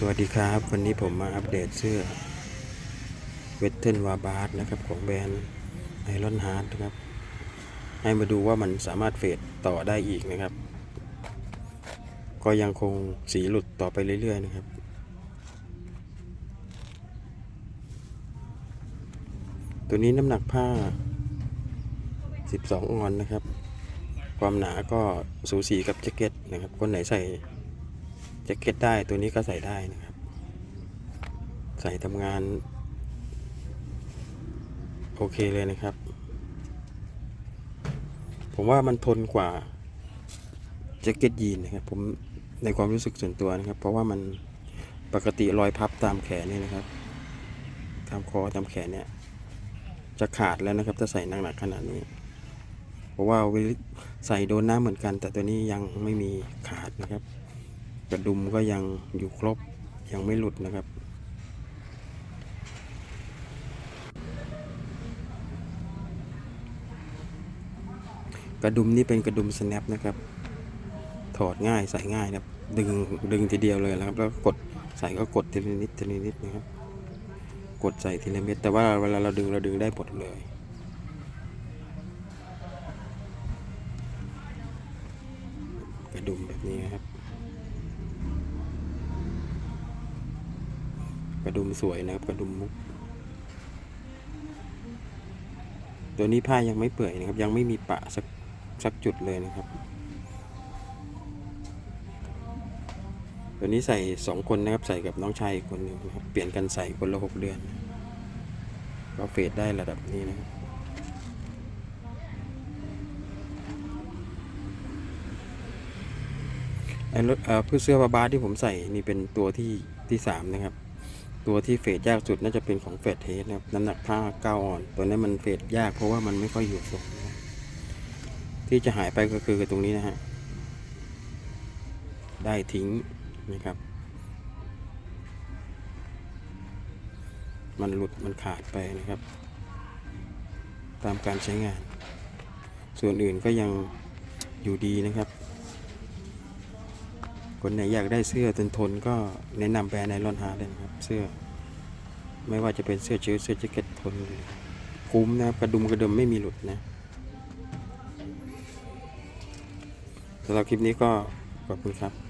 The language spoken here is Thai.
สวัสดีครับ วันนี้ผมมาอัปเดตเสื้อเวทเทินวาบาร์นะครับ ของแบรนด์ไอรอนฮาร์ดนะครับ ให้มาดูว่ามันสามารถเฟดต่อได้อีกนะครับ ก็ยังคงสีหลุดต่อไปเรื่อย ๆ นะครับ ตัวนี้น้ำหนักผ้า 12 ออนนะครับ ความหนาก็สูสีกับแจ็คเก็ตนะครับ คนไหนใส่ แจ็คเก็ตได้ตัวนี้ก็ใส่ได้นะครับ ใส่ทำงาน โอเคเลยนะครับ ผมว่ามันทนกว่าแจ็คเก็ตยีนนะครับ ผมในความรู้สึกส่วนตัวนะครับ เพราะว่ามันปกติรอยพับตามแขนนี่นะครับ ตามคอตามแขนเนี่ย จะขาดแล้วนะครับถ้าใส่หนักๆขนาดนี้เพราะว่าเวลาใส่โดนน้ำเหมือนกัน แต่ตัวนี้ยังไม่มีขาดนะครับ กระดุมก็ยังอยู่ครบยังไม่หลุดนะครับ กระดุมนี่เป็นกระดุม snap นะครับ ถอดง่ายใส่ง่ายนะครับ ดึงดึงทีเดียวเลยนะครับ แล้วกดใส่ก็กดทีละนิดทีละนิดนะครับ กดใส่ทีละเม็ดแต่ว่าเวลาเราดึงเราดึงได้หมดเลยกระดุมแบบนี้นะครับ ก ระดุมสวยนะครับ กระดุมมุก ตัวนี้ผ้ายังไม่เปื่อยนะครับ ยังไม่มีปะสักสักจุดเลยนะครับ ตัวนี้ใส่สองคนนะครับ ใส่กับน้องชายอีกคนหนึ่งนะครับ เปลี่ยนกันใส่คนละหกเดือน ก็เฟดได้ระดับนี้นะครับไอ้รถเอ่อเพื่อเสื้อบาบาที่ผมใส่นี่เป็นตัวที่ที่สามนะครับ ตัวที่เฟดยากสุดน่าจะเป็นของเฟดเทสนะครับน้ำหนักผ้าเก้าออน ตัวนี้มันเฟดยากเพราะว่ามันไม่ค่อยอยู่ทรงนะที่จะหายไปก็คือตรงนี้นะฮะได้ทิ้งนะครับ มันหลุดมันขาดไปนะครับ ตามการใช้งาน ส่วนอื่นก็ยังอยู่ดีนะครับ คนไหนอยากได้เสื้อทนทนก็แนะนำแบรนด์ไนลอนฮาร์ดเลยนะครับ เสื้อ ไม่ว่าจะเป็นเสื้อเชิ้ตเสื้อแจ็คเก็ตทนคุ้มนะครับกระดุมกระเดิมไม่มีหลุดนะสำหรับคลิปนี้ก็ขอบคุณครับ